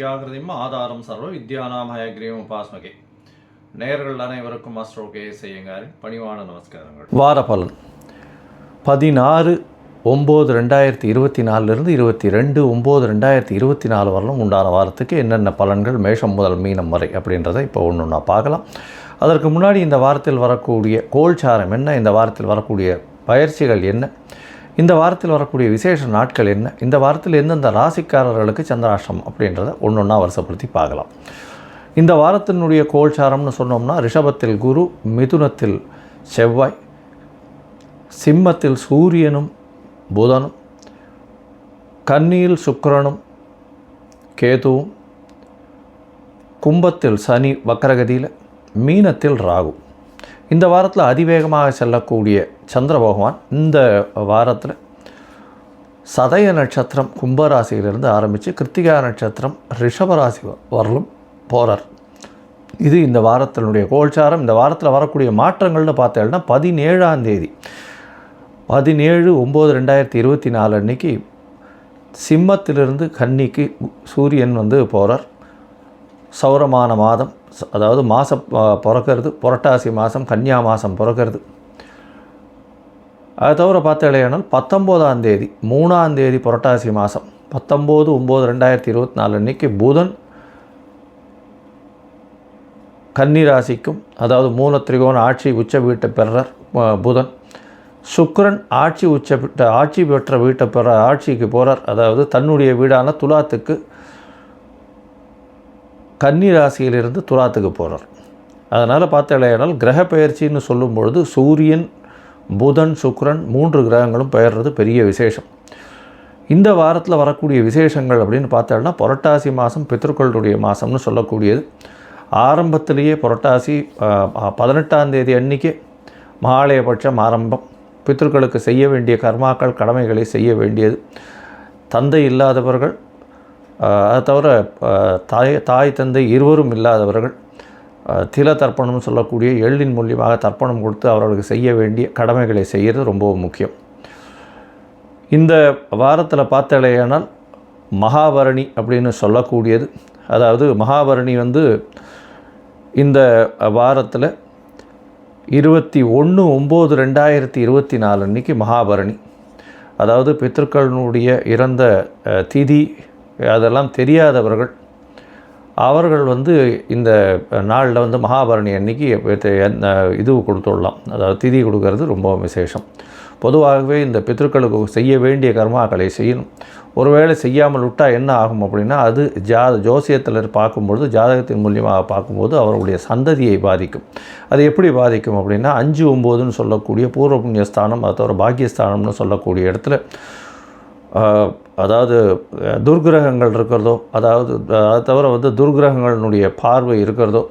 ஞானானந்தமயம் ஆதாரம் சர்வ வித்யானாம் ஹயக்ரீம் உபாஸ்மகே. நேர்கள் அனைவருக்கும் அஸ்ட்ரோ கே செய்யுங்காரின் பணிவான நமஸ்காரங்கள். வார பலன். பதினாறு ஒம்பது ரெண்டாயிரத்தி இருபத்தி நாலுலேருந்து இருபத்தி ரெண்டு ஒம்பது ரெண்டாயிரத்தி இருபத்தி நாலு வரலும் உண்டான வாரத்துக்கு என்னென்ன பலன்கள் மேஷம் முதல் மீனம் வரை அப்படின்றத இப்போ ஒன்று ஒன்றா பார்க்கலாம். அதற்கு முன்னாடி இந்த வாரத்தில் வரக்கூடிய கோல்சாரம் என்ன? இந்த வாரத்தில் வரக்கூடிய பயிற்சிகள் என்ன? இந்த வாரத்தில் வரக்கூடிய விசேஷ நாட்கள் என்ன? இந்த வாரத்தில் எந்தெந்த ராசிக்காரர்களுக்கு சந்திராஷ்டிரம் அப்படின்றத ஒன்று ஒன்றா வருஷப்படுத்தி பார்க்கலாம். இந்த வாரத்தினுடைய கோல்சாரம்னு சொன்னோம்னா ரிஷபத்தில் குரு மிதுனத்தில் செவ்வாய் சிம்மத்தில் சூரியனும் புதனும் கன்னியில் சுக்கரனும் கேதுவும் கும்பத்தில் சனி வக்கரகதியில் மீனத்தில் ராகு. இந்த வாரத்தில் அதிவேகமாக செல்லக்கூடிய சந்திர பகவான் இந்த வாரத்தில் சதய நட்சத்திரம் கும்பராசியிலிருந்து ஆரம்பித்து கிருத்திகா நட்சத்திரம் ரிஷபராசி வரலும் போகிறார் இது இந்த வாரத்தினுடைய கோல்சாரம். இந்த வாரத்தில் வரக்கூடிய மாற்றங்கள்னு பார்த்தேன்னா பதினேழாம் தேதி. பதினேழு ஒம்பது ரெண்டாயிரத்தி இருபத்தி நாலு அன்னைக்கு சிம்மத்திலிருந்து கன்னிக்கு சூரியன் வந்து போகிறார் சௌரமான மாதம் அதாவது மாதம் பிறக்கிறது புரட்டாசி மாதம் கன்னியா மாதம் பிறக்கிறது. அது தவிர பார்த்தாலேயானால் பத்தொம்போதாம் தேதி மூணாம் தேதி புரட்டாசி மாதம் பத்தொம்போது ஒம்பது ரெண்டாயிரத்தி இருபத்தி நாலு அன்னைக்கு புதன் கன்னி ராசிக்கும் அதாவது மூல திரிகோண ஆட்சி உச்ச வீட்டை பெறார் புதன். சுக்கரன் ஆட்சி உச்ச பெற்ற ஆட்சி பெற்ற வீட்டை பெற ஆட்சிக்கு போகிறார் அதாவது தன்னுடைய வீடான துலாத்துக்கு கன்னி ராசியிலிருந்து துலாத்துக்கு போகிறார் அதனால் பார்த்தாலேயானால் கிரக பெயர்ச்சின்னு சொல்லும் பொழுது சூரியன் புதன் சுக்ரன் மூன்று கிரகங்களும் பெயர்றது பெரிய விசேஷம். இந்த வாரத்தில் வரக்கூடிய விசேஷங்கள் அப்படின்னு பார்த்தோம்னா புரட்டாசி மாதம் பித்ருக்களுடைய மாதம்னு சொல்லக்கூடியது. ஆரம்பத்திலேயே புரட்டாசி பதினெட்டாம் தேதி அன்னைக்கு மகாலயபட்சம் ஆரம்பம். பித்ருக்களுக்கு செய்ய வேண்டிய கர்மாக்கள் கடமைகளை செய்ய வேண்டியது. தந்தை இல்லாதவர்கள் அது தவிர தாய் தாய் தந்தை இருவரும் இல்லாதவர்கள் தில தர்ப்பணம் சொல்லக்கூடிய எள்ளின் மூலியமாக தர்ப்பணம் கொடுத்து அவர்களுக்கு செய்ய வேண்டிய கடமைகளை செய்கிறது ரொம்பவும் முக்கியம். இந்த வாரத்தில் பார்த்தாலேயானால் மகாபரணி அப்படின்னு சொல்லக்கூடியது. அதாவது மகாபரணி வந்து இந்த வாரத்தில் இருபத்தி ஒன்று ஒம்பது ரெண்டாயிரத்தி இருபத்தி நாலு அன்னைக்கு மகாபரணி. அதாவது பித்ருக்களினுடைய இறந்த திதி அதெல்லாம் தெரியாதவர்கள். அவர்கள் வந்து இந்த நாளில் வந்து மகாபரணி அன்னைக்கு இது- இது கொடுத்துடலாம். அதாவது திதி கொடுக்கறது ரொம்ப விசேஷம். பொதுவாகவே இந்த பித்ருக்களுக்கு செய்ய வேண்டிய கர்மாக்களை செய்யணும். ஒருவேளை செய்யாமல் விட்டால் என்ன ஆகும் அப்படின்னா அது ஜா ஜோசியத்தில் பார்க்கும்பொழுது ஜாதகத்தின் மூலியமாக பார்க்கும்போது அவர்களுடைய சந்ததியை பாதிக்கும். அது எப்படி பாதிக்கும் அப்படின்னா அஞ்சு ஒம்போதுன்னு சொல்லக்கூடிய பூர்வ புண்ணியஸ்தானம் அதை தவிர பாக்கியஸ்தானம்னு சொல்லக்கூடிய இடத்துல அதாவது துர்கிரகங்கள் இருக்கிறதோ அதாவது அதை தவிர வந்து துர்கிரகங்களினுடைய பார்வை இருக்கிறதோ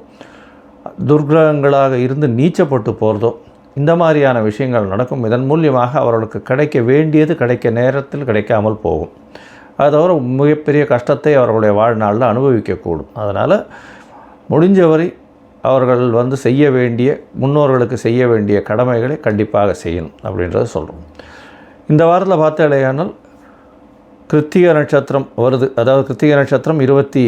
துர்கிரகங்களாக இருந்து நீச்சப்பட்டு போகிறதோ இந்த மாதிரியான விஷயங்கள் நடக்கும். இதன் மூலியமாக அவர்களுக்கு கிடைக்க வேண்டியது கிடைக்க நேரத்தில் கிடைக்காமல் போகும். அது தவிர மிகப்பெரிய கஷ்டத்தை அவர்களுடைய வாழ்நாளில் அனுபவிக்கக்கூடும். அதனால் முடிஞ்சவரை அவர்கள் வந்து செய்ய வேண்டிய முன்னோர்களுக்கு செய்ய வேண்டிய கடமைகளை கண்டிப்பாக செய்யணும் அப்படின்றத சொல்கிறோம் இந்த வாரத்தில் பார்த்தாலேயானால் கிருத்திக நட்சத்திரம் வருது. அதாவது கிருத்திக நட்சத்திரம் இருபத்தி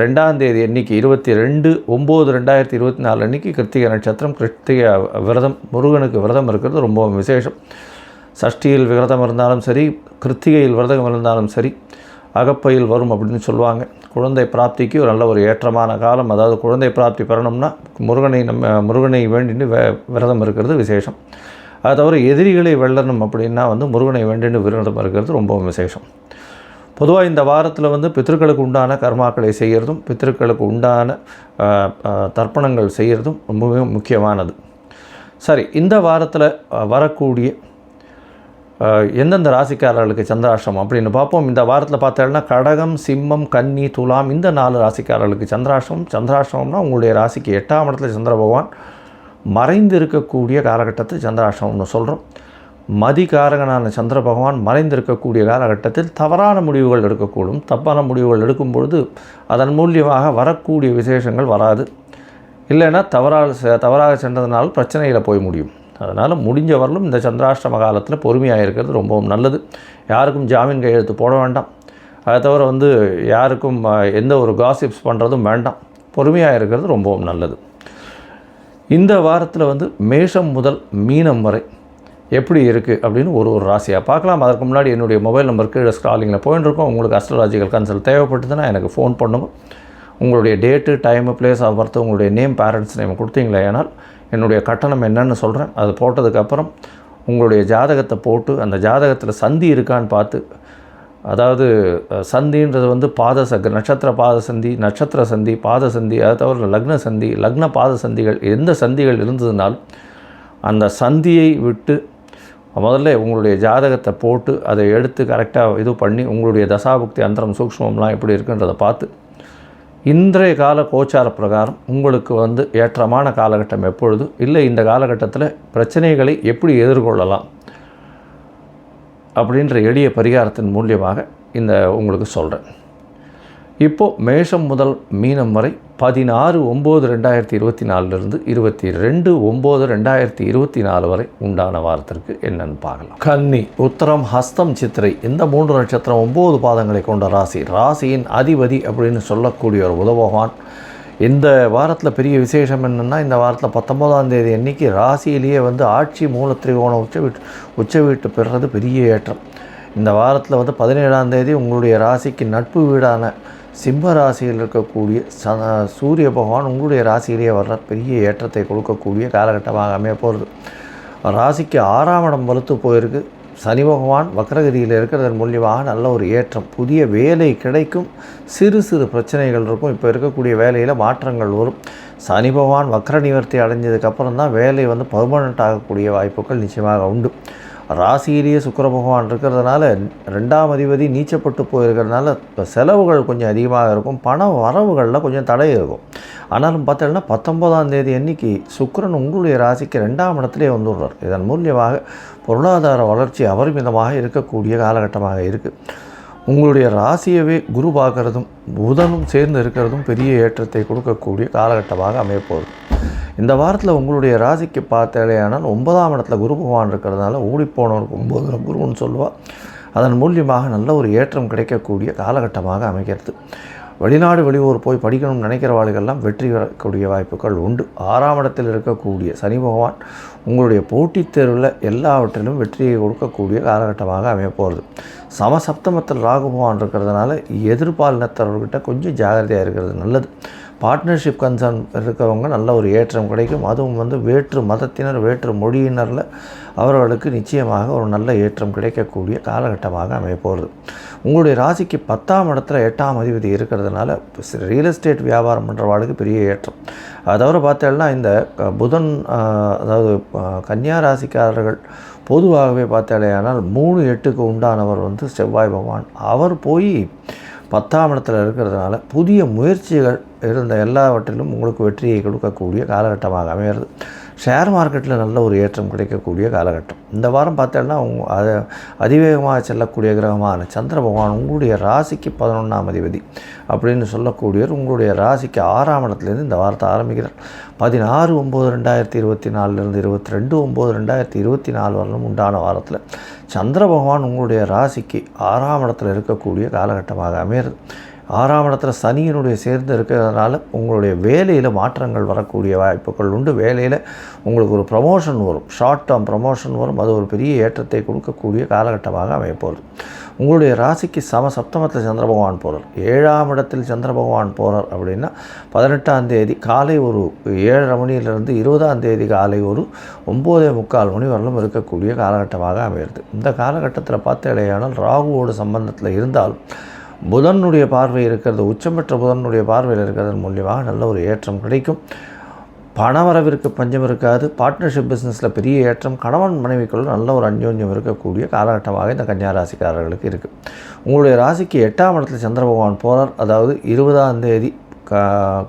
ரெண்டாம் தேதி அன்னைக்கு இருபத்தி ரெண்டு ஒம்பது ரெண்டாயிரத்தி இருபத்தி நாலு அன்னைக்கு கிருத்திக நட்சத்திரம் கிருத்திக விரதம் முருகனுக்கு விரதம் இருக்கிறது ரொம்ப விசேஷம். சஷ்டியில் விரதம் இருந்தாலும் சரி கிருத்திகையில் விரதம் இருந்தாலும் சரி அகப்பையில் வரும் அப்படின்னு சொல்லுவாங்க. குழந்தை பிராப்திக்கு ஒரு நல்ல ஒரு ஏற்றமான காலம். அதாவது குழந்தை பிராப்தி பெறணும்னா முருகனை நம்ம முருகனை வேண்டின்னு விரதம் இருக்கிறது விசேஷம். அதை தவிர எதிரிகளை வெல்லணும் அப்படின்னா வந்து முருகனை வேண்டின்னு விரதம் இருக்கிறது ரொம்பவும் விசேஷம். பொதுவாக இந்த வாரத்தில் வந்து பித்திருக்களுக்கு உண்டான கர்மாக்களை செய்கிறதும் பித்திருக்களுக்கு உண்டான தர்ப்பணங்கள் செய்கிறதும் ரொம்பவே முக்கியமானது. சரி இந்த வாரத்தில் வரக்கூடிய எந்தெந்த ராசிக்காரர்களுக்கு சந்திராஷ்டிரம் அப்படின்னு பார்ப்போம். இந்த வாரத்தில் பார்த்தோம்னா கடகம் சிம்மம் கன்னி துலாம் இந்த நாலு ராசிக்காரர்களுக்கு சந்திராஷ்டிரம் சந்திராஷ்டிரம்னா உங்களுடைய ராசிக்கு எட்டாம் இடத்துல சந்திர பகவான் மறைந்து இருக்கக்கூடிய காலகட்டத்தை சந்திராஷ்டமம்னு சொல்கிறோம் மதிகாரகனான சந்திர பகவான் மறைந்திருக்கக்கூடிய காலகட்டத்தில் தவறான முடிவுகள் எடுக்கக்கூடும். தப்பான முடிவுகள் எடுக்கும் பொழுது அதன் மூலியமாக வரக்கூடிய விசேஷங்கள் வராது. இல்லைன்னா தவறாக செ- தவறாக சென்றதுனால பிரச்சனையில் போய் முடியும். அதனால் முடிஞ்ச வரலும் இந்த சந்திராஷ்டம காலத்தில் பொறுமையாக இருக்கிறது ரொம்பவும் நல்லது. யாருக்கும் ஜாமீன் கையெழுத்து போட வேண்டாம். அதை தவிர வந்து யாருக்கும் எந்த ஒரு காசிப்ஸ் பண்ணுறதும் வேண்டாம். பொறுமையாக இருக்கிறது ரொம்பவும் நல்லது. இந்த வாரத்தில் வந்து மேஷம் முதல் மீனம் வரை எப்படி இருக்குது அப்படின்னு ஒரு ஒரு ராசியாக பார்க்கலாம். அதற்கு முன்னாடி என்னுடைய மொபைல் நம்பருக்கு ஸ்க்ராலிங்கில் போயின்னு இருக்கோம் உங்களுக்கு அஸ்ட்ராலாஜிக்கல் கன்சல்ட் தேவைப்பட்டதுன்னா எனக்கு ஃபோன் பண்ணுங்க. உங்களுடைய date time place of birth உங்களுடைய நேம் பேரண்ட்ஸ் நேம் கொடுத்தீங்களே ஏனால் என்னுடைய கட்டணம் என்னன்னு சொல்கிறேன் அது போட்டதுக்கப்புறம் உங்களுடைய ஜாதகத்தை போட்டு அந்த ஜாதகத்தில் சந்தி இருக்கான்னு பார்த்து அதாவது சந்தின்றது வந்து பாத சக நட்சத்திர பாத சந்தி நட்சத்திர சந்தி பாத சந்தி அதை தவிர லக்ன சந்தி லக்ன பாத சந்திகள் எந்த சந்திகள் இருந்ததுனாலும் அந்த சந்தியை விட்டு முதல்ல உங்களுடைய ஜாதகத்தை போட்டு அதை எடுத்து கரெக்டாக இது பண்ணி உங்களுடைய தசாபுக்தி அந்தரம் சூக்ஷ்மம்லாம் எப்படி இருக்குன்றதை பார்த்து இன்றைய கால கோச்சார பிரகாரம் உங்களுக்கு வந்து ஏற்றமான காலகட்டம் எப்பொழுது? இல்லை இந்த காலகட்டத்தில் பிரச்சனைகளை எப்படி எதிர்கொள்ளலாம்? அப்படின்ற எளிய பரிகாரத்தின் மூலியமாக இந்த உங்களுக்கு சொல்கிறேன் இப்போது மேஷம் முதல் மீனம் வரை பதினாறு ஒம்பது ரெண்டாயிரத்தி இருபத்தி நாலுலேருந்து இருபத்தி ரெண்டு ஒம்பது ரெண்டாயிரத்தி இருபத்தி நாலு வரை உண்டான வாரத்திற்கு என்னென்னு பார்க்கலாம். கன்னி உத்தரம் ஹஸ்தம் சித்திரை இந்த மூன்று நட்சத்திரம் ஒம்பது பாதங்களை கொண்ட ராசி. ராசியின் அதிபதி அப்படின்னு சொல்லக்கூடிய ஒரு உதவகான் இந்த வாரத்தில் பெரிய விசேஷம் என்னென்னா இந்த வாரத்தில் பத்தொம்போதாம் தேதி அன்னைக்கு ராசியிலேயே வந்து ஆட்சி மூல திரிகோணம் உச்ச வீட்டு உச்ச வீட்டு பெறுறது பெரிய ஏற்றம். இந்த வாரத்தில் வந்து பதினேழாம் தேதி உங்களுடைய ராசிக்கு நட்பு வீடான சிம்ம ராசியில் இருக்கக்கூடிய ச சூரிய பகவான் உங்களுடைய ராசியிலேயே வர்ற பெரிய ஏற்றத்தை கொடுக்கக்கூடிய காலகட்டமாக அமைய போகிறது ராசிக்கு ஆறாம் இடம் வலுத்து போயிருக்கு. சனி பகவான் வக்ரகதியில் இருக்கிறதன் மூலியமாக நல்ல ஒரு ஏற்றம். புதிய வேலை கிடைக்கும். சிறு சிறு பிரச்சனைகள் இருக்கும். இப்போ இருக்கக்கூடிய வேலையில் மாற்றங்கள் வரும். சனி பகவான் வக்ர நிவர்த்தி அடைஞ்சதுக்கப்புறம் தான் வேலை வந்து பர்மனண்ட் ஆகக்கூடிய வாய்ப்புகள் நிச்சயமாக உண்டு. ராசியிலேயே சுக்கர பகவான் இருக்கிறதுனால ரெண்டாம் அதிபதி நீச்சப்பட்டு போயிருக்கிறதுனால இப்போ செலவுகள் கொஞ்சம் அதிகமாக இருக்கும். பண வரவுகளில் கொஞ்சம் தடை இருக்கும். ஆனாலும் பார்த்தீங்கன்னா பத்தொன்பதாம் தேதி அன்னைக்கு சுக்கரன் உங்களுடைய ராசிக்கு ரெண்டாம் இடத்துலேயே வந்துடுறார். இதன் மூலியமாக பொருளாதார வளர்ச்சி அபரிமிதமாக இருக்கக்கூடிய காலகட்டமாக இருக்குது உங்களுடைய ராசியவே குரு பார்க்கறதும் புதனும் சேர்ந்து இருக்கிறதும் பெரிய ஏற்றத்தை கொடுக்கக்கூடிய காலகட்டமாக அமையப்போகுது இந்த வாரத்தில் உங்களுடைய ராசிக்கு பார்த்தேலையானால் ஒன்பதாம் இடத்துல குரு பகவான் இருக்கிறதுனால ஓடிப்போனவருக்கு ஒம்பது குருன்னு சொல்லுவாள் அதன் மூலியமாக நல்ல ஒரு ஏற்றம் கிடைக்கக்கூடிய காலகட்டமாக அமைகிறது. வெளிநாடு வெளியூர் போய் படிக்கணும்னு நினைக்கிறவாளுகெல்லாம் வெற்றி பெறக்கூடிய வாய்ப்புகள் உண்டு. ஆறாம் இடத்தில் இருக்கக்கூடிய சனி பகவான் உங்களுடைய போட்டித் தேர்வில் எல்லாவற்றிலும் வெற்றியை கொடுக்கக்கூடிய காலகட்டமாக அமையப்போகிறது சமசப்தமத்தில் ராகு பகவான் இருக்கிறதுனால எதிர்பாலினத்தவர்கிட்ட கொஞ்சம் ஜாகிரதையாக இருக்கிறது நல்லது. பார்ட்னர்ஷிப் கன்சர்ன் இருக்கிறவங்க நல்ல ஒரு ஏற்றம் கிடைக்கும். அதுவும் வந்து வேற்று மதத்தினர் வேற்று மொழியினரில் அவர்களுக்கு நிச்சயமாக ஒரு நல்ல ஏற்றம் கிடைக்கக்கூடிய காலகட்டமாக அமையப்போகிறது உங்களுடைய ராசிக்கு பத்தாம் இடத்துல எட்டாம் அதிபதி இருக்கிறதுனால ரியல் எஸ்டேட் வியாபாரம் பண்ணுறவாளுக்கு பெரிய ஏற்றம். அதை தவிர பார்த்தேன்னா இந்த புதன் அதாவது கன்னியா ராசிக்காரர்கள் பொதுவாகவே பார்த்தாலேயானால் மூணு எட்டுக்கு உண்டானவர் வந்து செவ்வாய் பகவான். அவர் போய் பத்தாம் இடத்துல இருக்கிறதுனால புதிய முயற்சிகள் இருந்த எல்லாவற்றிலும் உங்களுக்கு வெற்றியை கொடுக்கக்கூடிய காலகட்டமாக அமையிறது ஷேர் மார்க்கெட்டில் நல்ல ஒரு ஏற்றம் கிடைக்கக்கூடிய காலகட்டம். இந்த வாரம் பார்த்தோன்னா உங்க அது அதிவேகமாக செல்லக்கூடிய கிரகமான சந்திர பகவான் உங்களுடைய ராசிக்கு பதினொன்றாம் அதிபதி அப்படின்னு சொல்லக்கூடியவர் உங்களுடைய ராசிக்கு ஆறாம் இடத்துலேருந்து இந்த வாரத்தை ஆரம்பிக்கிறார். பதினாறு ஒம்பது ரெண்டாயிரத்தி இருபத்தி நாலுலேருந்து இருபத்தி ரெண்டு ஒம்பது ரெண்டாயிரத்தி இருபத்தி நாலு வரலும் உண்டான வாரத்தில் சந்திர பகவான் உங்களுடைய ராசிக்கு ஆறாம் இடத்துல இருக்கக்கூடிய காலகட்டமாக அமையிறது. ஆறாம் இடத்துல சனியினுடைய சேர்ந்து இருக்கிறதுனால உங்களுடைய வேலையில் மாற்றங்கள் வரக்கூடிய வாய்ப்புகள் உண்டு. வேலையில் உங்களுக்கு ஒரு ப்ரமோஷன் வரும். ஷார்ட் டேர்ம் ப்ரமோஷன் வரும். அது ஒரு பெரிய ஏற்றத்தை கொடுக்கக்கூடிய காலகட்டமாக அமையப்போகுது. உங்களுடைய ராசிக்கு சம சப்தமத்தில் சந்திர பகவான் போகிறார் ஏழாம் இடத்தில் சந்திர பகவான் போகிறார் அப்படின்னா பதினெட்டாம் தேதி காலை ஒரு ஏழரை மணியிலிருந்து இருபதாம் தேதி காலை ஒரு ஒம்போதே முக்கால் மணி வரலும் இருக்கக்கூடிய காலகட்டமாக அமையிறது இந்த காலகட்டத்தில் பார்த்தேடையானால் ராகுவோட சம்பந்தத்தில் இருந்தாலும் புதனுடைய பார்வை இருக்கிறது உச்சம் பெற்ற புதனுடைய பார்வையில் இருக்கிறதன் மூலியமாக நல்ல ஒரு ஏற்றம் கிடைக்கும். பணவரவிற்கு பஞ்சம் இருக்காது. பார்ட்னர்ஷிப் பிஸ்னஸில் பெரிய ஏற்றம். கணவன் மனைவிக்குள்ள நல்ல ஒரு அந்யோன்யம் இருக்கக்கூடிய காலகட்டமாக இந்த கன்னியா ராசிக்காரர்களுக்கு இருக்குது உங்களுடைய ராசிக்கு எட்டாம் இடத்துல சந்திர பகவான் போகிறார் அதாவது இருபதாம் தேதி கா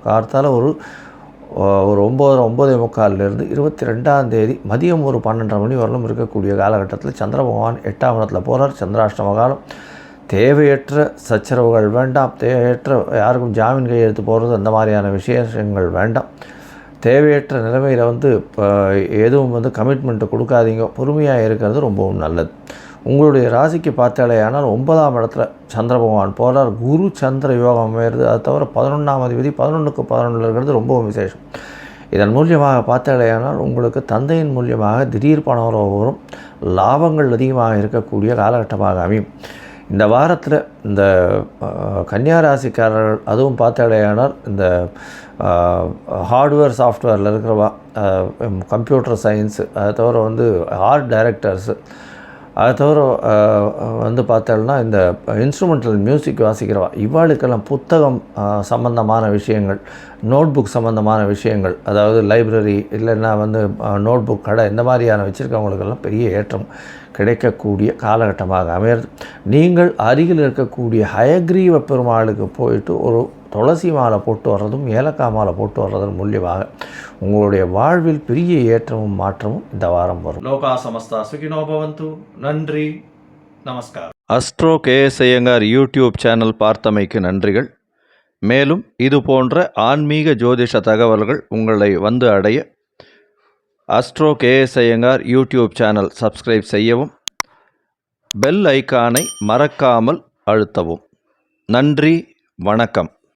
கார்த்தால் ஒரு ஒரு ஒம்பது ஒம்பதே முக்கால்லேருந்து இருபத்தி ரெண்டாம் தேதி மதியம் ஒரு பன்னெண்டரை மணி வரலும் இருக்கக்கூடிய காலகட்டத்தில் சந்திர பகவான் எட்டாம் இடத்துல போகிறார் சந்திராஷ்டம காலம். தேவையற்ற சச்சரவுகள் வேண்டாம். தேவையற்ற யாருக்கும் ஜாமீன் கையெழுத்து போடுறது அந்த மாதிரியான விசேஷங்கள் வேண்டாம். தேவையற்ற நிலைமையில் வந்து இப்போ எதுவும் வந்து கமிட்மெண்ட்டு கொடுக்காதீங்க. பொறுமையாக இருக்கிறது ரொம்பவும் நல்லது. உங்களுடைய ராசிக்கு பார்த்தாலேயானால் ஒன்பதாம் இடத்துல சந்திர பகவான் போகிறார் குரு சந்திர யோகம் அமையிறது. அது தவிர பதினொன்றாம் அதிபதி பதினொன்றுக்கு பதினொன்றில் இருக்கிறது ரொம்பவும் விசேஷம். இதன் மூலியமாக பார்த்தாலேயானால் உங்களுக்கு தந்தையின் மூலியமாக திடீர் பண வரும். லாபங்கள் அதிகமாக இருக்கக்கூடிய காலகட்டமாக அமையும். இந்த வாரத்தில் இந்த கன்னியா ராசிக்காரர்கள் அதுவும் பார்த்தாலேயானால் இந்த ஹார்ட்வேர் சாஃப்ட்வேரில் இருக்கிறவா கம்ப்யூட்டர் சயின்ஸு அதை தவிர வந்து ஆர்ட் டைரக்டர்ஸு அதை தவிர வந்து பார்த்தோம்னா இந்த இன்ஸ்ட்ருமெண்டல் மியூசிக் வாசிக்கிறவா இவாளுக்கெல்லாம் புத்தகம் சம்மந்தமான சம்பந்தமான விஷயங்கள் நோட்புக் சம்பந்தமான விஷயங்கள் அதாவது லைப்ரரி இல்லைன்னா வந்து நோட்புக் கடை இந்த மாதிரியான வச்சுருக்கவங்களுக்கெல்லாம் பெரிய ஏற்றம் கிடைக்கக்கூடிய காலகட்டமாக அமையிறது. நீங்கள் அருகில் இருக்கக்கூடிய ஹயக்ரீவ பெருமாளுக்கு போயிட்டு ஒரு துளசி மாலை போட்டு வர்றதும் ஏலக்காய் மாலை போட்டு வர்றதன் மூலியமாக உங்களுடைய வாழ்வில் பெரிய ஏற்றமும் மாற்றமும் இந்த வாரம் வரும். லோகா சமஸ்தா சுகினோ பவந்து. நன்றி. நமஸ்கார் astro KS Iyengar YouTube channel பார்த்தமைக்கு நன்றிகள். மேலும் இது போன்ற ஆன்மீக ஜோதிஷ தகவல்கள் உங்களை வந்து அடைய astro KS Iyengar YouTube channel subscribe செய்யவும் பெல் ஐகானை மறக்காமல் அழுத்தவும். நன்றி. வணக்கம்.